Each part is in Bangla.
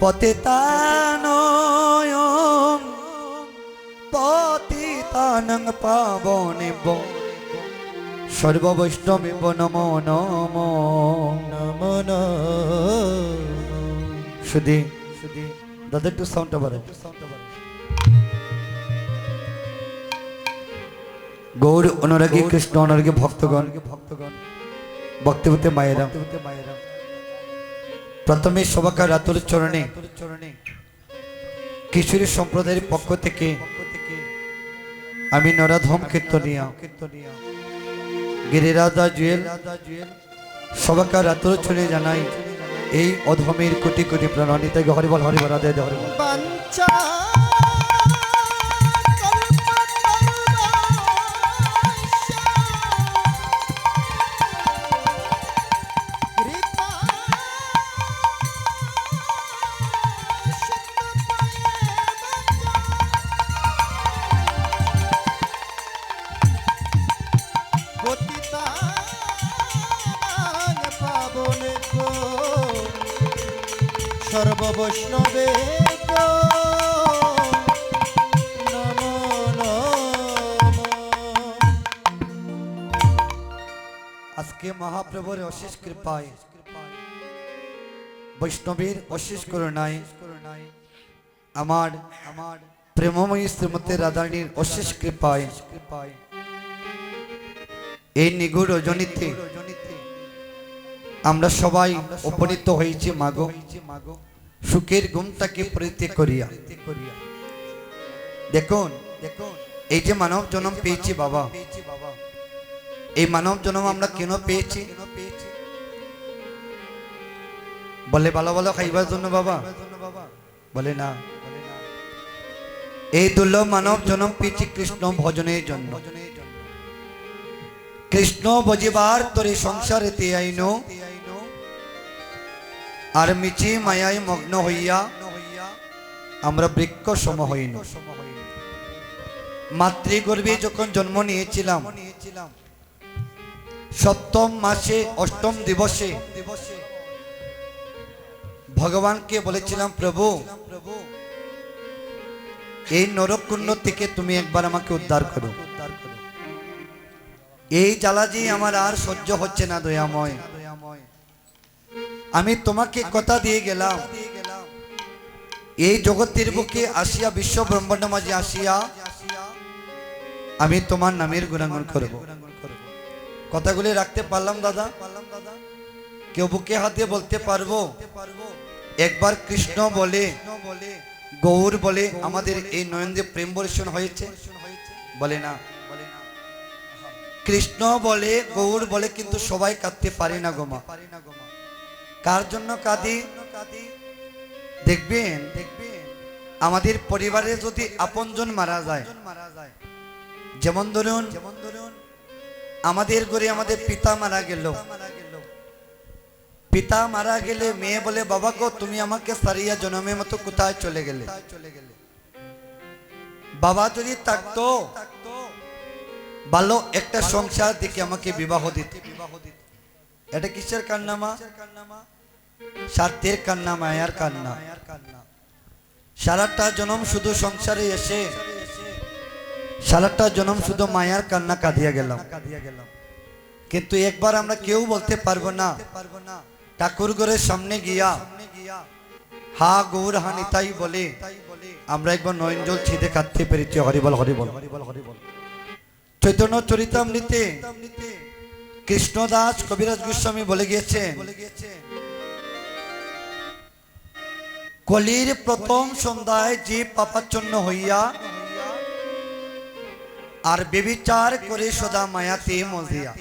পতিতানয়ং পতিতানং পাবনেব সর্ববৈষ্ণবেব নমো নমো। নমো নমো। শুধু শুধু দাদা একটু সাউন্ডটা বাড়াও গৌর অনুরাগী কৃষ্ণ অনুরাগী ভক্তগণ ভক্তগণ। ভক্তিপতি মায়েরা। প্রথমে সবাকার রাতুর চরণে কিশোরী সম্প্রদায়ের পক্ষ থেকে আমি নরাধম কীর্তনিয়া। গিরিরাজা জুয়েল। সবাকার রাতুর চরণে জানাই এই অধমের কোটি কোটি প্রাণানিতে হরিবল হরিবল আদে হরিবল। সর্ববৈষ্ণবে আজকে মহাপ্রভুর অশেষ কৃপায়, বৈষ্ণবীর অশেষ করুণায়, আমার আমার প্রেমময়ী শ্রীমতী রাধারণীর অশেষ কৃপায়, এই নিগুড় রজনীতে আমরা সবাই উপনীত হয়েছি, মাগো। সুখের ঘুমটাকে পরিত্যাগ করিয়া। দেখুন, এই যে মানব জন্ম পেয়েছি, বাবা। এই মানব জন্ম আমরা কেন পেয়েছি? বলে ভালো ভালো খাইবার জন্য, বাবা। বলে, না। এই দুর্লভ মানব জন্ম পেয়েছি কৃষ্ণ ভজনের জন্য। কৃষ্ণ বজিবার তোরে সংসারেতে আইন। আর মিচি মায়ায় মগ্ন হইয়া আমরা বৃক্ষ সম হইন। মাতৃগর্ভে যখন জন্ম নিয়েছিলাম, সপ্তম মাসে অষ্টম দিবসে ভগবানকে বলেছিলাম, প্রভু, এই নরকুণ্ড থেকে তুমি একবার আমাকে উদ্ধার করো। এই জ্বালাজি আমার আর সহ্য হচ্ছে না, দয়াময়। আমি তোমাকে কথা দিয়ে গেলাম। এই জগতের বুকে আসিয়া বিশ্ব ব্রহ্মাণ্ড মাঝে আসিয়া আমি তোমার নামের গুণাঙ্গন করব। কথাগুলি রাখতে পারলাম দাদা? কেউ বুকে হাতে বলতে পারব? একবার কৃষ্ণ বলে গৌর বলে আমাদের এই নয়নদে প্রেম বর্ষণ হয়েছে? বলে না। কৃষ্ণ বলে গৌর বলে কিন্তু সবাই কাঁদতে পারে না গোমা পারে না গোমা কার জন্য কাঁদি? দেখবেন, আমাদের পরিবারে যদি আপনজন মারা যায়, যেমন ধরুন যেমন ধরুন আমাদের ঘরে আমাদের পিতা মারা গেল। পিতা মারা গেলে মেয়ে বলে, বাবা গো, তুমি আমাকে সারিয়া জনমের মতো কোথায় চলে গেলে? বাবা যদি থাকতো, ভালো একটা সংসার দিকে আমাকে বিবাহ দিতে বিবাহ দিতে। এটা কিসের কান্নামা? স্বার্থের কান্না, মায়ার কান্না। সারাটা জনম শুধু সংসারে এসে, সারাটা জনম শুধু মায়ার কান্না কাঁদিয়া গেলাম। কিন্তু একবার আমরা কেউ বলতে পারব না ঠাকুর ঘরের সামনে গিয়া, হা গৌর হা তাই বলে, আমরা একবার নয়ন জল ছিঁদে কাঁদতে পেরেছি হরিবল হরিবল হরিবল হরিবল। চৈতন্য চরিতামৃতে কৃষ্ণদাস কবিরাজ গোস্বামী বলে গিয়েছেন কলির প্রথম সন্ধ্যায় জীব পাপাচ্ছন্ন হইয়া আর বেবিচার করে সদা মায়াতে মজিয়া।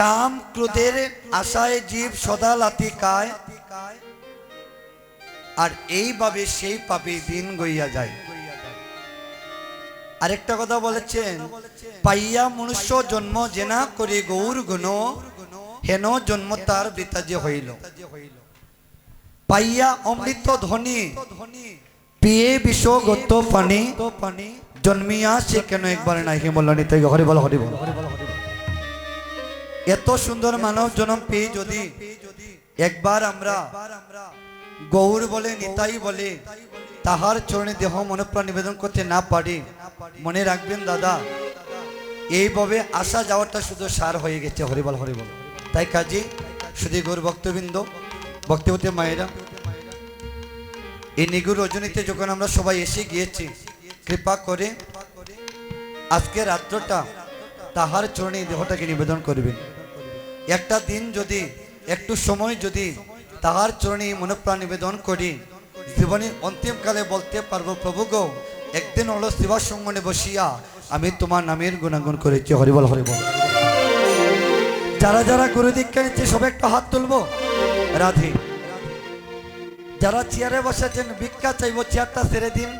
কাম ক্রোধের আশায় জীব সদা লাতি কায়, আর এইভাবে সেই পাপে দিন গইয়া যায়। আরেকটা কথা বলেছেন, পাইয়া মনুষ্য জন্ম জেনা করে গৌর গুণ, হেন জন্ম তার বৃতা হইল। পাইয়া অমৃত ধ্বনি, পিয়ে বিষগত পানি, জন্মিয়া সে কেন একবার নাই? হিমল্লানি তাই হরি বল হরি বল। এত সুন্দর মানব জনম পেয়ে যদি একবার আমরা গৌর বলে, নিতাই বলে তাহার চরণে দেহ মনপ্রাণ নিবেদন করতে না পারি। মনে রাখবেন, দাদা, এইভাবে আসা যাওয়াটা শুধু সার হয়ে গেছে। হরিবল হরিবল তাই কাজে শুধু গৌর ভক্তবৃন্দ, ভক্তিপতি মায়েরা, এই নিগুর রজনীতে যখন আমরা সবাই এসে গিয়েছি, কৃপা করে আজকে রাত্রটা তাহার চরণে দেহটাকে নিবেদন করবেন। একটা দিন যদি, একটু সময় যদি তাহার চরণে মনোপ্রাণ নিবেদন করি জীবনের অন্তিমকালে বলতে পারব, প্রভু গো, একদিন হলো শিবা সঙ্গনে বসিয়া আমি তোমার নামের গুণাগুণ করেছি হরিবল হরিবল যারা যারা গুরু দীক্ষা নিচ্ছে, সবে একটা হাত তুলবো। রাধে। যারা চেয়ারে বসেছেন, ভিক্ষা চাইব, চেয়ারটা ছেড়ে দিন।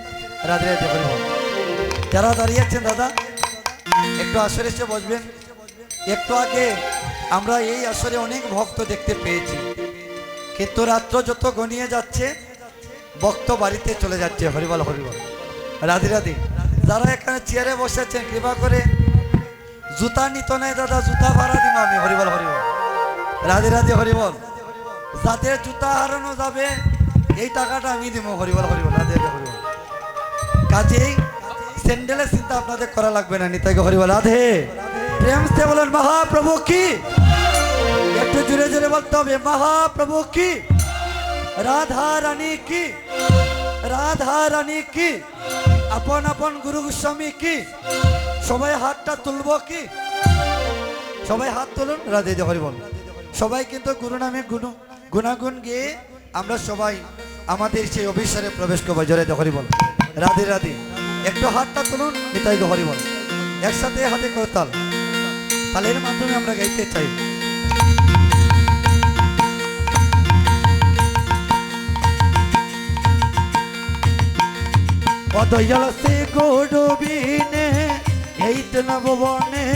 রাধে রাধে হরিবল যারা দাঁড়িয়েছেন দাদা, একটু আসরে এসে বসবেন। একটু আগে আমরা এই আসরে অনেক ভক্ত দেখতে পেয়েছি। কিন্তু রাত্র যত গনিয়ে যাচ্ছে ভক্ত বাড়িতে চলে যাচ্ছে হরিবল হরিবল রাধে রাধে। যারা এখানে চেয়ারে বসেছেন কৃপা করে জুতা নিত নাই দাদা, জুতা ভাড়া দিব আমি হরিবল হরিবল রাধে রাধে হরিবল যাদের জুতা হারানো যাবে, এই টাকাটা আমি দিব হরিবল হরিবল রাধে রাধে হরিবল কাজেই স্যান্ডেলের চিন্তা আপনাদের করা লাগবে না, নিতাইকে হরিবল রাধে। প্রেম সে বলেন, মহাপ্রভু কি? একটু জোরে জোরে বলতে হবে, মহাপ্রভু কি? রাধা রানী কি রাধা রানী কি আপন আপন গুরু গোস্বামী কি সবাই হাতটা তুলবো কি সবাই হাত তুলুন রাধে দে হরিবল সবাই কিন্তু গুরু নামে গুণ গুণাগুণ গিয়ে আমরা সবাই আমাদের সেই অভিসারে প্রবেশ করব, জোরে দে হরিবল রাধে রাধে, একটু হাতটা তুলুন, নিতাই গো হরিবল একসাথে হাতে করতাল তালের মাধ্যমে আমরা গাইতে চাই। অদয়াল সে গোডবিনে এই তো নববনে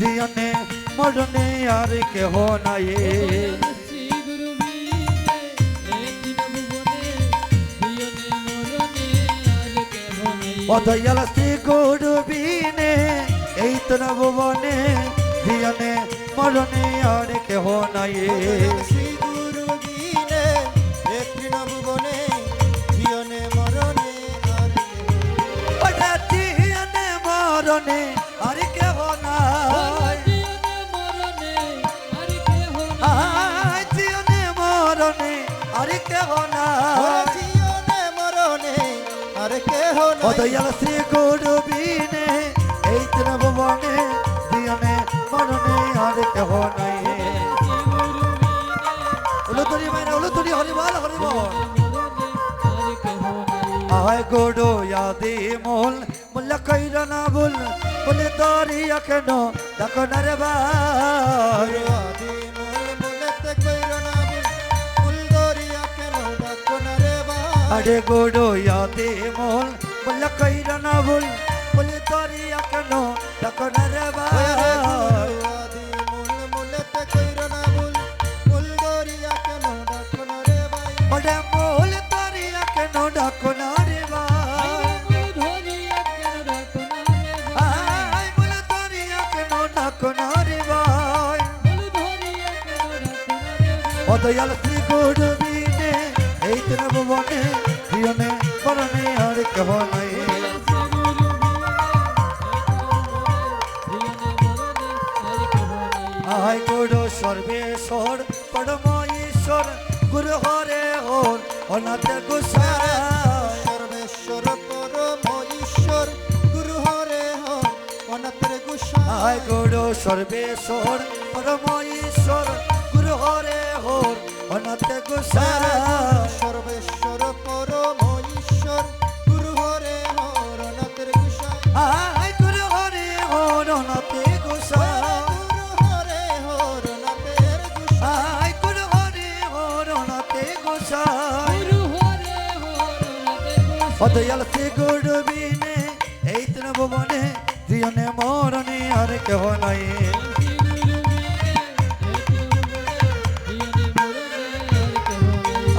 দিয়নে, মরণে আর কেহ নাই। শ্রী গুরু বীরে একদিন ভুবনে দিয়নে মরণে আর কেহ অদয়াল সে গোডবিনে এই তো নববনে দিয়নে, মরণে আর কেহ নাই। মরণে আর কেহ নাই। দিয়নে মরণে আর কেহ নাই। আয় মরণে আর কেহ নাই। জীবনে মরণে আর কেহ নাই। অদয়াল শ্রী গুরু বিনে এই ত্রিভুবনে দিয়নে মরণে আর কেহ নাই। উলুতুরি মাইনা উলুতুরি হরিবল হরিবল আয় গোডো ইয়াদি মোল মুল্লা কইরা না বল বলে দরি কেন? দেখো না রে ভাই। ভুল, দরিয়া? আরে গোডো ইয়াদি মোল বলে কইরা না ভুল বলে দরি কেন? দেখো না আয় গুরু সর্বেশ্বর পরম ঈশ্বর গুরু হরে হর অনাথ গোসাই সর্বেশ্বর অদয়াল সে গুরু বিনে এই ত্রিভুবনে জীবনে মরণে আর কেহ নাই।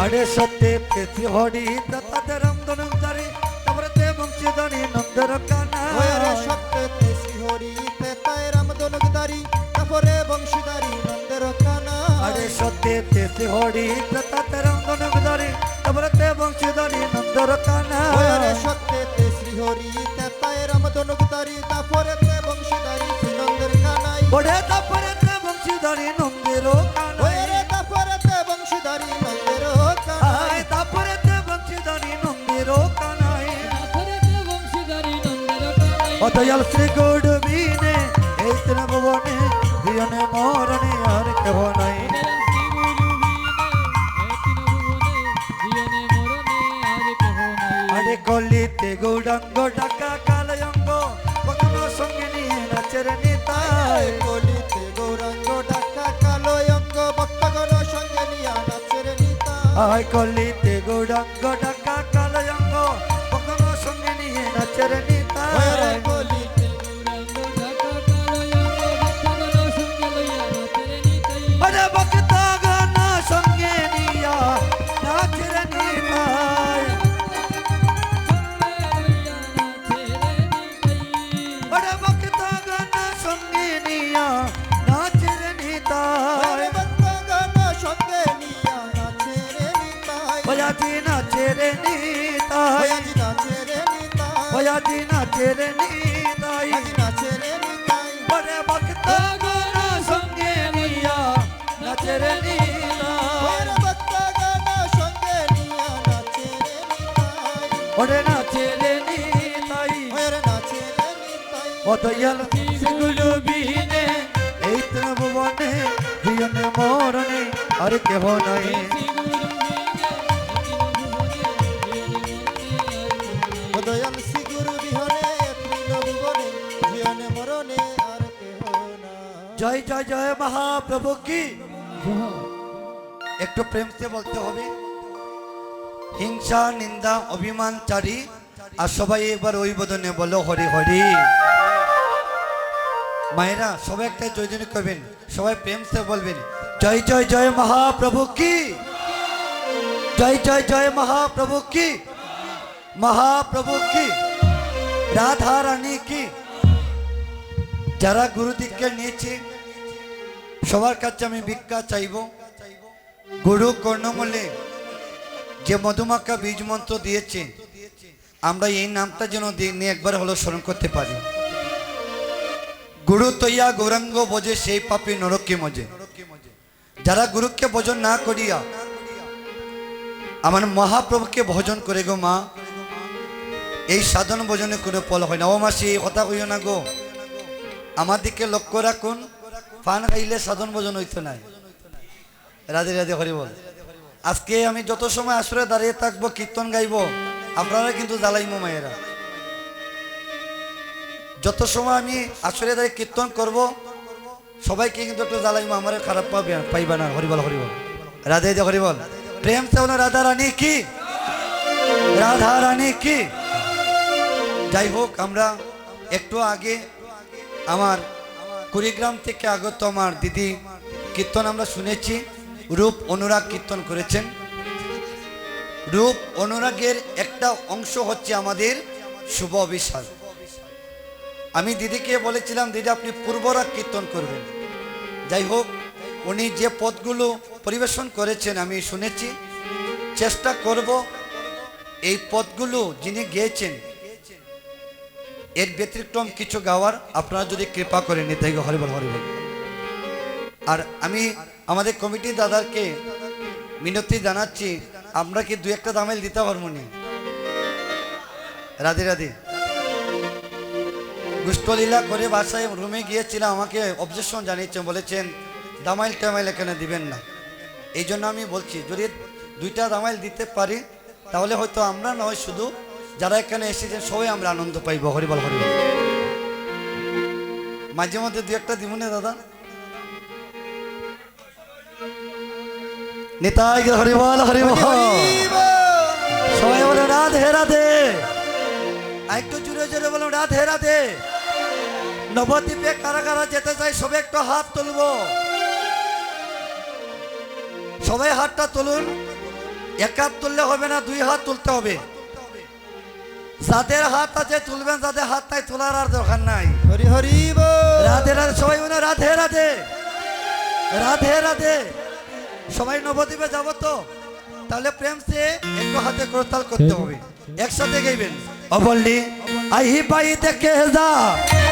আরে সত্যে পেছি হরি দত্তাতে রামদনং তারে তারপরে তে দারি তারপরে বংশীদারি নন্দের কানা। আরে সত্যি তেতে হরি তাতে রঙ্গন বিদারি তারপরে তে বংশীদারি নন্দর কানা ওরে সত্যে তে শ্রীহরি তেতায় রামধনুকদারি তারপরে তে বংশীদারি শ্রীনন্দের কানাই। ওরে তারপরে তে বংশীদারি নন্দের কানা ওরে তারপরে তে বংশীদারি নন্দের কানাই। আয় তারপরে তে বংশীদারি নন্দের কানাই। তারপরেতে বংশীধারী নন্দের কানাই। অতয়াল শ্রী গৌড় বিনে এই তিন ভুবনে জীবনে মরণে আর কেহ নাই। আরে কলিতে গৌরাঙ্গ ঢাকা কালয়ঙ্গ। কখনো সঙ্গে নিয়ে নাচের নিতাই কলিতে গৌরাঙ্গ ডাকা কালো অঙ্গ ভক্তগণ সঙ্গে নিয়ে নাচের নিতাই কলিতে গৌরাঙ্গ ডাকা ওরে নিয়া নাচের নিতাই ওরে ওরে নাচের নিতাই অতয়াল সেগুলো বিহীনে এই ত্রিভুবনে জীবনে মরণে আর কেহ নাই দয়াল সিগুরু বিহনে তৃণভুবনে জীবনে মরণে আর কেহ না জয় জয় জয় মহাপ্রভু কি? একটু প্রেম সে বলতে হবে। হিংসা, নিন্দা, অভিমান, চারি। আর সবাই এবার ওই বদনে বলো, হরি হরি। মায়েরা, সবাই একটা জয়জনী করবেন। সবাই প্রেম সে বলবেন, জয় জয় জয় মহাপ্রভু কি? জয় জয় জয় মহাপ্রভু কি? মহাপ্রভু কি? রাধা রানী কি? যারা গুরু দীক্ষা নিয়েছে সবার কাছে আমি ভিক্ষা চাইব। গুরু কর্ণমূলে যে মধুমাখা বীজ মন্ত্র দিয়েছে, আমরা এই নামটা যেন দিনে একবার হলো স্মরণ করতে পারি। গুরু তৈয়া গৌরাঙ্গ বোঝে সেই পাপি নরকে মজে। যারা গুরুকে ভোজন না করিয়া আমার মহাপ্রভুকে ভোজন করে গো মা, এই সাধন ভোজনে কোনো ফল হয় না। ও মাসি কথা কইও না গো। আমার দিকে লক্ষ্য রাখুন। পান খাইলে সাধন ভোজন হইতো নাই। রাধে রাধে হরি বল। আজকে আমি যত সময় আসরে দাঁড়িয়ে থাকব, কীর্তন গাইব আপনারা কিন্তু জ্বালাইমো মায়েরা। যত সময় আমি আসরে দাঁড়িয়ে কীর্তন করব, সবাইকে কিন্তু একটু জ্বালাইমো, আমার খারাপ পাবে পাইবা না হরিবল হরিবল রাধে রাধে হরিবল প্রেম সে রাধা রানী কি? রাধা রানী কি? যাই হোক, আমরা একটু আগে আমার কুড়িগ্রাম থেকে আগত আমার দিদি কীর্তন আমরা শুনেছি, রূপ অনুরাগ কীর্তন করেছেন। রূপ অনুরাগের একটা অংশ হচ্ছে আমাদের শুভ অভিশাল আমি দিদিকে বলেছিলাম, দিদি, আপনি পূর্বরাগ কীর্তন করবেন। যাই হোক, উনি যে পদগুলো পরিবেশন করেছেন, আমি শুনেছি। চেষ্টা করব এই পদগুলো যিনি গেয়েছেন এর ব্যতিক্রম কিছু গাওয়ার আপনারা যদি কৃপা করে নিতে হরিবল হরিবল আর আমি আমাদের কমিটি দাদাকে মিনতি জানাচ্ছি, আমরা কি দু একটা দামেল দিতে পারব নি? রাধে রাধে। গুষ্টলীলা করে বাসায় রুমে গিয়েছিলাম, আমাকে অবজেকশন জানিয়েছেন বলেছেন, দামাইল টামাইল এখানে দিবেন না। এই জন্য আমি বলছি, যদি দুইটা দামাইল দিতে পারি, তাহলে হয়তো আমরা নয়, শুধু যারা এখানে এসেছেন সবাই আমরা আনন্দ পাইব। হরিবল হরিবল মাঝে মধ্যে দু একটা দিব না দাদা? নিতাই হরিবল হরিবল সবাই বলে রাধে রাধে। একটু জুড়ে জুড়ে বলুন রাধে রাধে। নবদ্বীপে কারা কারা যেতে চাই সবাই একটু হাত তুলবো। সবাই হাতটা তুলুন। এক হাত তুললে হবে না দুই হাত তুলতে হবে। যাদের হাত আছে তুলবেন যাদের হাত নাই তোলার আর দরকার নাই। হরি হরি রাধে রাধে সবাই মনে রাধে রাধে। রাধে রাধে। সবাই নবদ্বীপে যাব তো? তাহলে প্রেম সে একটু হাতে করতাল করতে হবে। একসাথে গাইবেন। অবল্লি আই বাই দেখে যা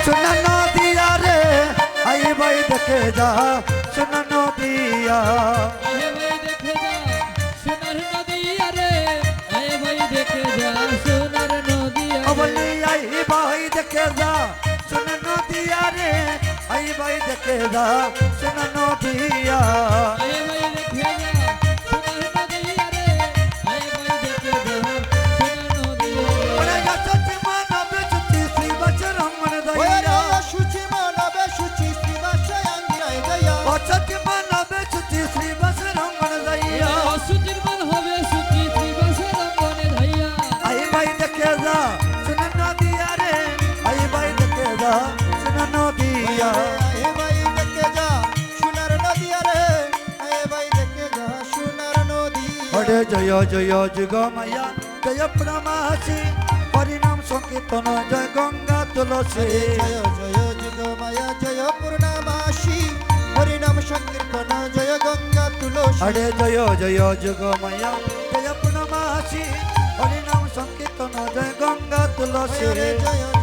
শোনা নদিয়া রে। আই বাই দেখে যা শোনা নদিয়া। ভাই দেখে যা সোনার নদিয়া। রে। নদী ওরে জয় জয় যুগ মায়া জয় প্রমাসি হরিনাম সংকীর্তন জয় গঙ্গা তুলসী। জয় জয় যুগ মায়া জয় পূর্ণমাসী। হরিনাম সংকীর্তন জয় গঙ্গা তুলসী। আরে জয় জয় যুগ মায়া জয় প্রমাসি হরিনাম সংকীর্তন জয় গঙ্গা তুলসী। জয়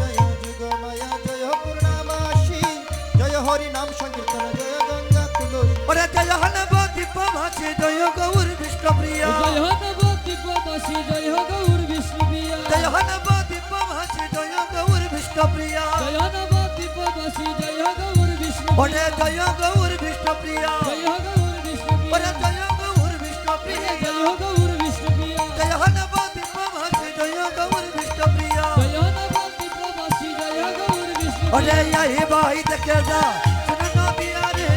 গৌর বিষ্ণু প্রিয়া জয় হো নব দিব্যবাসী জয় হো গৌর বিষ্ণু প্রিয়া জয় হনব দীপ ভাসি জয় গৌর বিষ্ণু প্রিয়া জয় হো নব দিব্যবাসী জয় হো গৌর বিষ্ণু ওরে জয় গৌর বিষ্ণু প্রিয়া জয় হো গৌর বিষ্ণু ওরে জয় গৌর বিষ্ণু প্রিয়া জয় হো গৌর বিষ্ণু প্রিয়া জয় হনব দীপ ভাসি জয় গৌর বিষ্ণু প্রিয়া জয় হো নব দিব্যবাসী জয় হো গৌর বিষ্ণু ওরে আই ভাই দেখে যা সুনর নদিয়া রে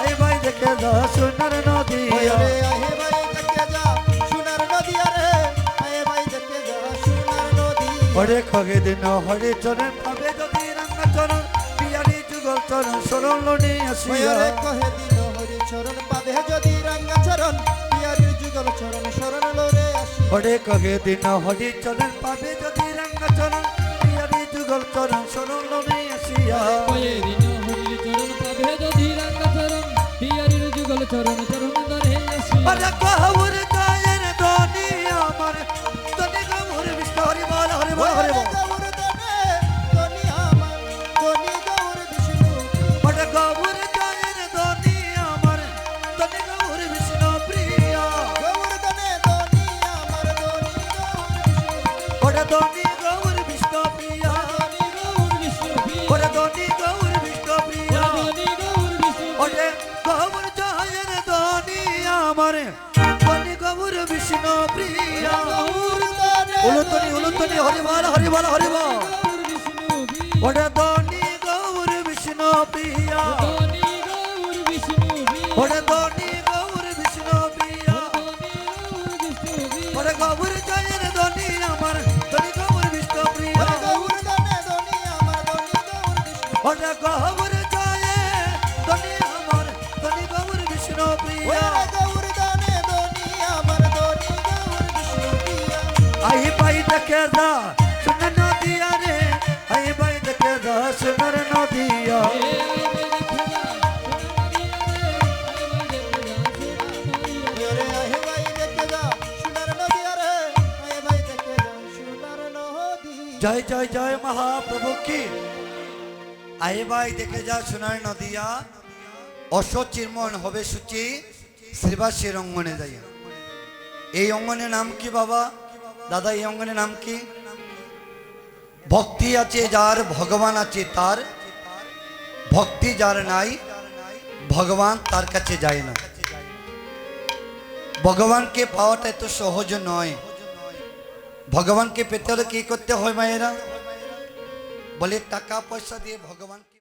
আই ভাই দেখে যা সুনর ওরে খগে দিন হরে চরণ পাবে যদি রঙ্গ চরণ পিয়ারি যুগল চরণ সরল লনি আসিয়া। ওরে কহে দিন হরি চরণ পাবে যদি রাঙ্গা চরণ পিয়ারির যুগল চরণ শরণ লোরে আসি ওরে খগে দিন হরে চরণ পাবে যদি রঙ্গ চরণ পিয়ারি যুগল চরণ সরল লনি আসিয়া। কয়ে দিন হরির চরণ পাবে যদি রঙ্গ চরণ পিয়ারির যুগল চরণ চরণ ধরে আসি ওরে কহবুর ওরে ধনী গৌর বিষ্ণু প্রিয়া। ওরে গৌর জয়ের দনি আমার তনি গৌর বিষ্ণু প্রিয়া। গৌর দনে দনি আমার দনি গৌর বিষ্ণু ওরে গৌর জয়ে দনি আমার তনি গৌর বিষ্ণু প্রিয়া। গৌর দনে দনি আমার দনি গৌর বিষ্ণু প্রিয়া। আই পাই দেখে দা জয় জয় জয় মহাপ্রভু কি? আই ভাই দেখে যা সোনার নদিয়া। অসচির্মন হবে সূচি শ্রীবাসীর অঙ্গনে যাই এই অঙ্গনের নাম কি বাবা? দাদা, এই অঙ্গনের নাম কি? ভক্তি আছে যার, ভগবান আছে তার। ভক্তি যার নাই, ভগবান তার কাছে যায় না। ভগবানকে পাওয়াটা এত সহজ নয়। ভগবানকে পেতে হলে কি করতে হয় মায়েরা? বলে টাকা পয়সা দিয়ে ভগবানকে